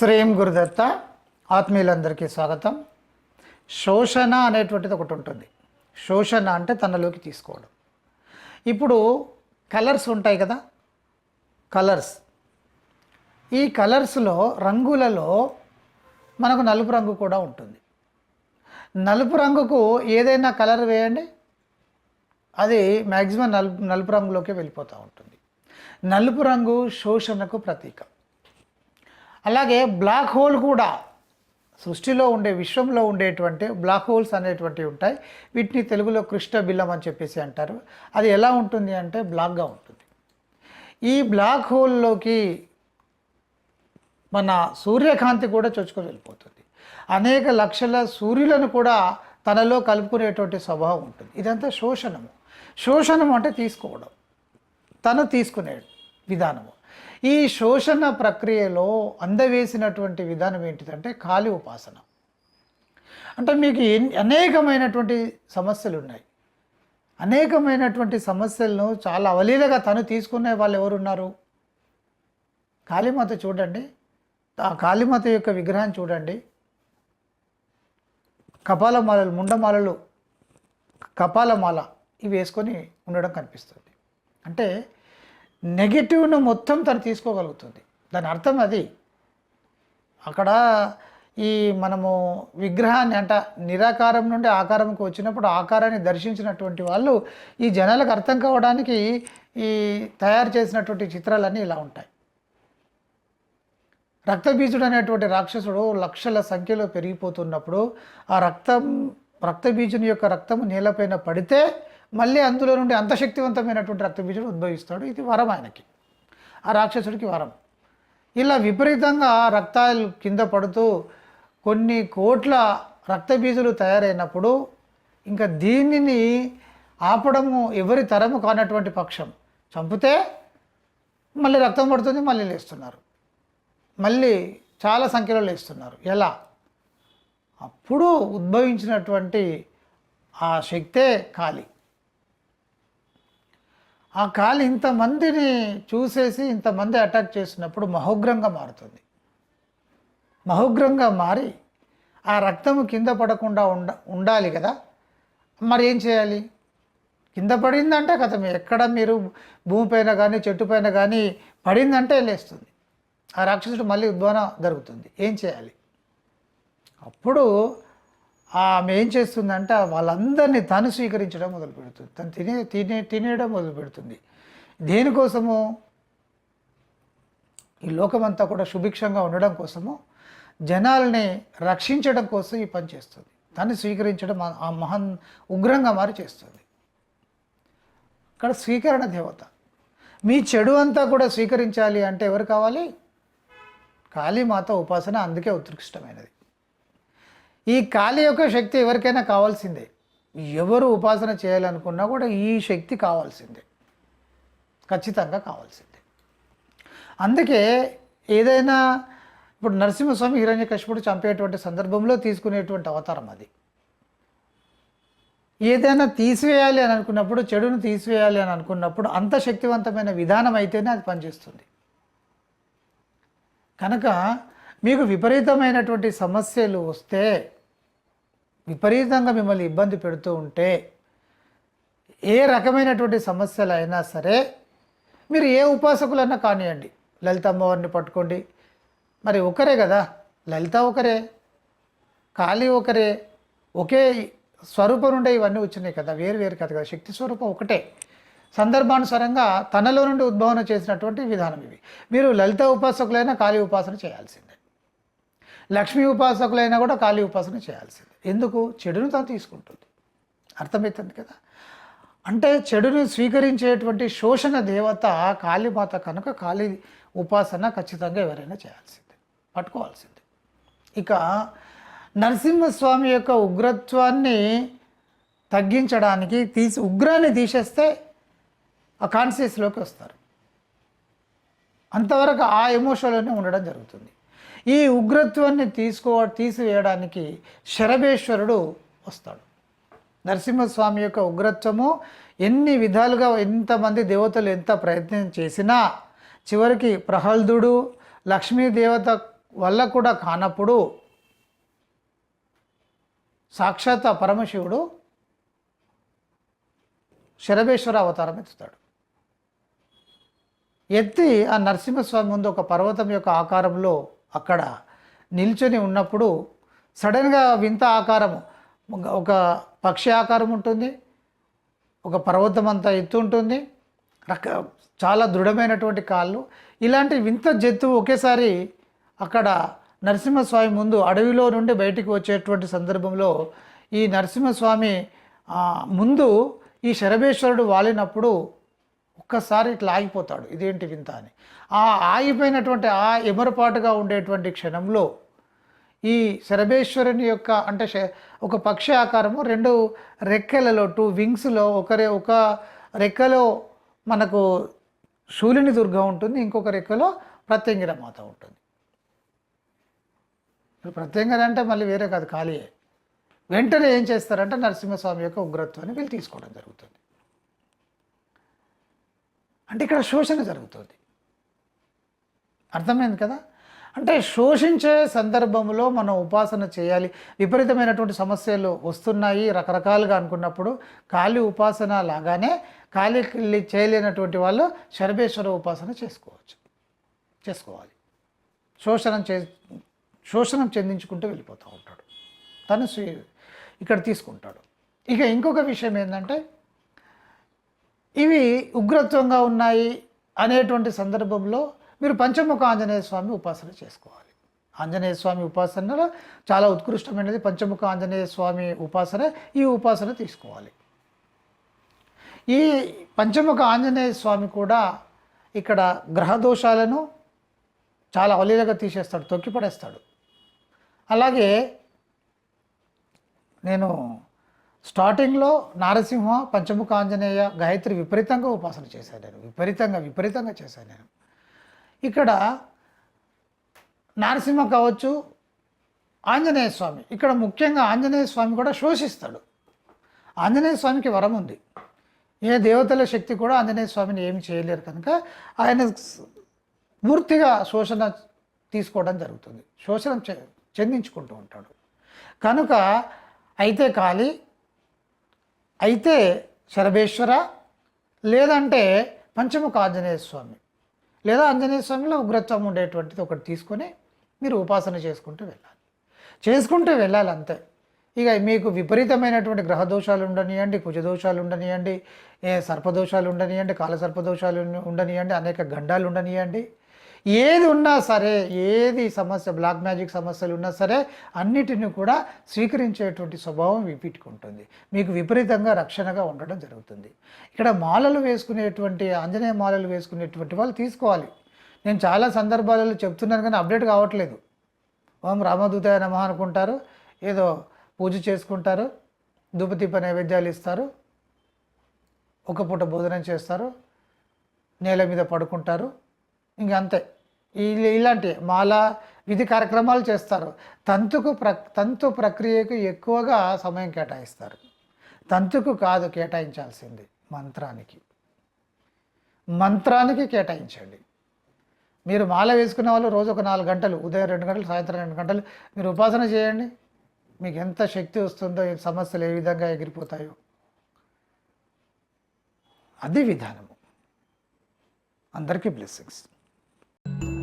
శ్రీం గురుదత్త ఆత్మీయులందరికీ స్వాగతం. శోషణ అనేటువంటిది ఒకటి ఉంటుంది. శోషణ అంటే తనలోకి తీసుకోవడం. ఇప్పుడు కలర్స్ ఉంటాయి కదా? కలర్స్. ఈ కలర్స్లో రంగులలో మనకు నలుపు రంగు కూడా ఉంటుంది. నలుపు రంగుకు ఏదైనా కలర్ వేయండి. అది మ్యాక్సిమం నలుపు నలుపు రంగులోకి వెళ్ళిపోతూ ఉంటుంది. నలుపు రంగు శోషణకు ప్రతీక. అలాగే బ్లాక్ హోల్ కూడా సృష్టిలో ఉండే విశ్వంలో ఉండేటువంటి బ్లాక్ హోల్స్ అనేటువంటివి ఉంటాయి. వీటిని తెలుగులో కృష్ణ బిల్లం అని చెప్పేసి అంటారు. అది ఎలా ఉంటుంది అంటే బ్లాక్గా ఉంటుంది. ఈ బ్లాక్ హోల్లోకి మన సూర్యకాంతి కూడా చొచ్చుకొని వెళ్ళిపోతుంది. అనేక లక్షల సూర్యులను కూడా తనలో కలుపుకునేటువంటి స్వభావం ఉంటుంది. ఇదంతా శోషణము. శోషణం అంటే తీసుకోవడం. తను తీసుకునే విధానము. ఈ శోషణ ప్రక్రియలో అందవేసినటువంటి విధానం ఏంటిదంటే కాలి ఉపాసన. అంటే మీకు అనేకమైనటువంటి సమస్యలు ఉన్నాయి అనేకమైనటువంటి సమస్యలను చాలా అవలీలగా తను తీసుకునే వాళ్ళు ఎవరున్నారు? కాళీమాత చూడండి. ఆ కాళీమాత యొక్క విగ్రహాన్ని చూడండి. కపాలమాలలు ముండమాలలు కపాలమాల ఇవి వేసుకొని ఉండడం కనిపిస్తుంది. అంటే నెగిటివ్ను మొత్తం తను తీసుకోగలుగుతుంది. దాని అర్థం అది. అక్కడ ఈ మనము విగ్రహాన్ని అంట నిరాకారం నుండి ఆకారంకి వచ్చినప్పుడు ఆకారాన్ని దర్శించినటువంటి వాళ్ళు ఈ జనాలకు అర్థం కావడానికి ఈ తయారు చేసినటువంటి చిత్రాలన్నీ ఇలా ఉంటాయి. రక్తబీజుడు అనేటువంటి రాక్షసుడు లక్షల సంఖ్యలో పెరిగిపోతున్నప్పుడు ఆ రక్తం రక్తబీజుని యొక్క రక్తము నేలపైన పడితే మళ్ళీ అందులో నుండి అంత శక్తివంతమైనటువంటి రక్తబీజుడు ఉద్భవిస్తాడు. ఇది వరం ఆయనకి. ఆ రాక్షసుడికి వరం. ఇలా విపరీతంగా రక్తాలు కింద పడుతూ కొన్ని కోట్ల రక్తబీజులు తయారైనప్పుడు ఇంకా దీనిని ఆపడము ఎవరి తరము కానటువంటి పక్షం. చంపితే మళ్ళీ రక్తం పడుతుంది మళ్ళీ లేస్తున్నారు. మళ్ళీ చాలా సంఖ్యలో లేస్తున్నారు. ఎలా? అప్పుడు ఉద్భవించినటువంటి ఆ శక్తే ఖాళీ. ఆ కాలు ఇంతమందిని చూసేసి ఇంతమంది అటాక్ చేసినప్పుడు మహోగ్రంగా మారుతుంది. మహోగ్రంగా మారి ఆ రక్తము కింద పడకుండా ఉండ ఉండాలి కదా. మరి ఏం చేయాలి? కింద పడిందంటే కథ ఎక్కడ మీరు భూమిపైన కానీ చెట్టు పైన కానీ పడిందంటే లేస్తుంది. ఆ రాక్షసుడు మళ్ళీ ఉద్వాన జరుగుతుంది. ఏం చేయాలి? అప్పుడు ఆమె ఏం చేస్తుందంటే వాళ్ళందరినీ తను స్వీకరించడం మొదలు పెడుతుంది తను తినే తినే తినేయడం మొదలు పెడుతుంది దేనికోసము? ఈ లోకమంతా కూడా సుభిక్షంగా ఉండడం కోసము జనాల్ని రక్షించడం కోసం ఈ పని చేస్తుంది. తను స్వీకరించడం ఆ- ఆ మహాన్ ఉగ్రంగా మారి చేస్తుంది. ఇక్కడ స్వీకరణ దేవత. మీ చెడు అంతా కూడా స్వీకరించాలి అంటే ఎవరు కావాలి? కాళీమాత ఉపాసన అందుకే ఉత్కృష్టమైనది. ఈ కాళీ యొక్క శక్తి ఎవరికైనా కావాల్సిందే. ఎవరు ఉపాసన చేయాలనుకున్నా కూడా ఈ శక్తి కావాల్సిందే. ఖచ్చితంగా కావాల్సిందే. అందుకే ఏదైనా ఇప్పుడు నరసింహస్వామి హిరణ్యకశిపుడు చంపేటువంటి సందర్భంలో తీసుకునేటువంటి అవతారం అది. ఏదైనా తీసివేయాలి అని అనుకున్నప్పుడు చెడును తీసివేయాలి అని అనుకున్నప్పుడు అంత శక్తివంతమైన విధానం అయితేనే అది పనిచేస్తుంది. కనుక మీకు విపరీతమైనటువంటి సమస్యలు వస్తే విపరీతంగా మిమ్మల్ని ఇబ్బంది పెడుతూ ఉంటే ఏ రకమైనటువంటి సమస్యలు అయినా సరే మీరు ఏ ఉపాసకులన్నా కానివ్వండి లలిత అమ్మవారిని పట్టుకోండి. మరి ఒకరే కదా లలిత ఒకరే కాళీ ఒకరే ఒకే స్వరూపం నుండే ఇవన్నీ వచ్చినాయి కదా వేరు వేరు కదా కదా శక్తి స్వరూపం ఒకటే. సందర్భానుసారంగా తనలో నుండి ఉద్భవన చేసినటువంటి విధానం ఇవి. మీరు లలిత ఉపాసకులైనా కాళీ ఉపాసన చేయాల్సిందే. లక్ష్మీ ఉపాసకులైనా కూడా కాళీ ఉపాసన చేయాల్సిందే. ఎందుకు? చెడును తను తీసుకుంటుంది. అర్థమవుతుంది కదా? అంటే చెడును స్వీకరించేటువంటి శోషణ దేవత కాళీమాత కనుక కాళీ ఉపాసన ఖచ్చితంగా ఎవరైనా చేయాల్సిందే. పట్టుకోవాల్సిందే. ఇక నరసింహస్వామి యొక్క ఉగ్రత్వాన్ని తగ్గించడానికి తీసి ఉగ్రాన్ని తీసేస్తే ఆ కాన్షియస్లోకి వస్తారు. అంతవరకు ఆ ఎమోషన్లోనే ఉండడం జరుగుతుంది. ఈ ఉగ్రత్వాన్ని తీసుకో తీసివేయడానికి శరభేశ్వరుడు వస్తాడు. నరసింహస్వామి యొక్క ఉగ్రత్వము ఎన్ని విధాలుగా ఎంతమంది దేవతలు ఎంత ప్రయత్నం చేసినా చివరికి ప్రహల్దుడు లక్ష్మీ దేవత వల్ల కూడా కానప్పుడు సాక్షాత్ పరమశివుడు శరభేశ్వర అవతారం ఎత్తుతాడు. ఎత్తి ఆ నరసింహస్వామి ముందు ఒక పర్వతం యొక్క ఆకారంలో అక్కడ నిల్చొని ఉన్నప్పుడు సడన్గా వింత ఆకారం ఒక- పక్షి ఆకారం ఉంటుంది ఒక పర్వతం అంతా ఎత్తు ఉంటుంది రక చాలా దృఢమైనటువంటి కాళ్ళు. ఇలాంటి వింత జంతువు ఒకేసారి అక్కడ నరసింహస్వామి ముందు అడవిలో నుండి బయటికి వచ్చేటువంటి సందర్భంలో ఈ నరసింహస్వామి ముందు ఈ శరభేశ్వరుడు వాలినప్పుడు ఒక్కసారి ఇట్లా ఆగిపోతాడు. ఇదేంటి వింత అని. ఆ ఆగిపోయినటువంటి ఆ ఎమరపాటుగా ఉండేటువంటి క్షణంలో ఈ శరభేశ్వరుని యొక్క అంటే ఒక పక్షి ఆకారము రెండు రెక్కలలో టూ వింగ్స్లో ఒకరే ఒక రెక్కలో మనకు శూలిని దుర్గ ఉంటుంది ఇంకొక రెక్కలో ప్రత్యంగిర మాత ఉంటుంది ప్రత్యంగిర అంటే మళ్ళీ వేరే కాదు ఖాళీయే. వెంటనే ఏం చేస్తారంటే నరసింహస్వామి యొక్క ఉగ్రత్వాన్ని వీళ్ళు తీసుకోవడం జరుగుతుంది. అంటే ఇక్కడ శోషణ జరుగుతుంది. అర్థమైంది కదా? అంటే శోషించే సందర్భంలో మనం ఉపాసన చేయాలి. విపరీతమైనటువంటి సమస్యలు వస్తున్నాయి రకరకాలుగా అనుకున్నప్పుడు ఖాళీ ఉపాసన లాగానే ఖాళీ చేయలేనటువంటి వాళ్ళు శరభేశ్వర ఉపాసన చేసుకోవచ్చు. చేసుకోవాలి. శోషణం చే శోషణం చెందించుకుంటూ వెళ్ళిపోతూ ఉంటాడు. తను ఇక్కడ తీసుకుంటాడు. ఇక ఇంకొక విషయం ఏంటంటే ఇవి ఉగ్రత్వంగా ఉన్నాయి అనేటువంటి సందర్భంలో మీరు పంచముఖ ఆంజనేయ స్వామి ఉపాసన చేసుకోవాలి. ఆంజనేయ స్వామి ఉపాసనలో చాలా ఉత్కృష్టమైనది. పంచముఖ ఆంజనేయ స్వామి ఉపాసన ఈ ఉపాసన తీసుకోవాలి. ఈ పంచముఖ ఆంజనేయ స్వామి కూడా ఇక్కడ గ్రహ దోషాలను చాలా అవలీలగా తీసేస్తాడు తొక్కిపడేస్తాడు. అలాగే నేను స్టార్టింగ్లో నారసింహ పంచముఖ ఆంజనేయ గాయత్రి విపరీతంగా ఉపాసన చేశాను నేను విపరీతంగా విపరీతంగా చేశాను నేను ఇక్కడ నారసింహ కావచ్చు ఆంజనేయ స్వామి. ఇక్కడ ముఖ్యంగా ఆంజనేయ స్వామి కూడా శోషిస్తాడు. ఆంజనేయ స్వామికి వరం ఉంది. ఏ దేవతల శక్తి కూడా ఆంజనేయ స్వామిని ఏమి చేయలేరు కనుక ఆయన పూర్తిగా శోషణ తీసుకోవడం జరుగుతుంది. శోషణ చె- చెందించుకుంటూ ఉంటాడు. కనుక అయితే కాళీ అయితే శరభేశ్వర లేదంటే పంచముఖ ఆంజనేయ స్వామి లేదా ఆంజనేయ స్వామిలో ఉగ్రత్వం ఉండేటువంటిది ఒకటి తీసుకొని మీరు ఉపాసన చేసుకుంటూ వెళ్ళాలి. చేసుకుంటూ వెళ్ళాలి అంతే ఇక మీకు విపరీతమైనటువంటి గ్రహ దోషాలు ఉండనియండి కుజదోషాలు ఉండనియండి సర్పదోషాలు ఉండనియండి కాల సర్పదోషాలు ఉండనియండి అనేక గండాలు ఉండనియండి ఏది ఉన్నా సరే ఏది సమస్య బ్లాక్ మ్యాజిక్ సమస్యలు ఉన్నా సరే అన్నిటిని కూడా స్వీకరించేటువంటి స్వభావం వీటికి ఉంటుంది మీకు విపరీతంగా రక్షణగా ఉండడం జరుగుతుంది. ఇక్కడ మాలలు వేసుకునేటువంటి ఆంజనేయ మాలలు వేసుకునేటువంటి వాళ్ళు తీసుకోవాలి. నేను చాలా సందర్భాలలో చెప్తున్నాను కానీ అప్డేట్ కావట్లేదు. ఓం రామదూతాయ నమ అనుకుంటారు. ఏదో పూజ చేసుకుంటారు. దుపతిప నైవేద్యాలు ఇస్తారు. ఒక పూట భోజనం చేస్తారు. నేల మీద పడుకుంటారు. ఇంక అంతే ఇలాంటి మాల విధి కార్యక్రమాలు చేస్తారు. తంతుకు ప్ర తంతు ప్రక్రియకు ఎక్కువగా సమయం కేటాయిస్తారు. తంతుకు కాదు కేటాయించాల్సింది మంత్రానికి. మంత్రానికి కేటాయించండి. మీరు మాల వేసుకున్న వాళ్ళు రోజు ఒక నాలుగు గంటలు ఉదయం రెండు గంటలు సాయంత్రం రెండు గంటలు మీరు ఉపాసన చేయండి. మీకు ఎంత శక్తి వస్తుందో సమస్యలు ఏ విధంగా ఎగిరిపోతాయో. అది విధానము. అందరికీ బ్లెస్సింగ్స్. Bye.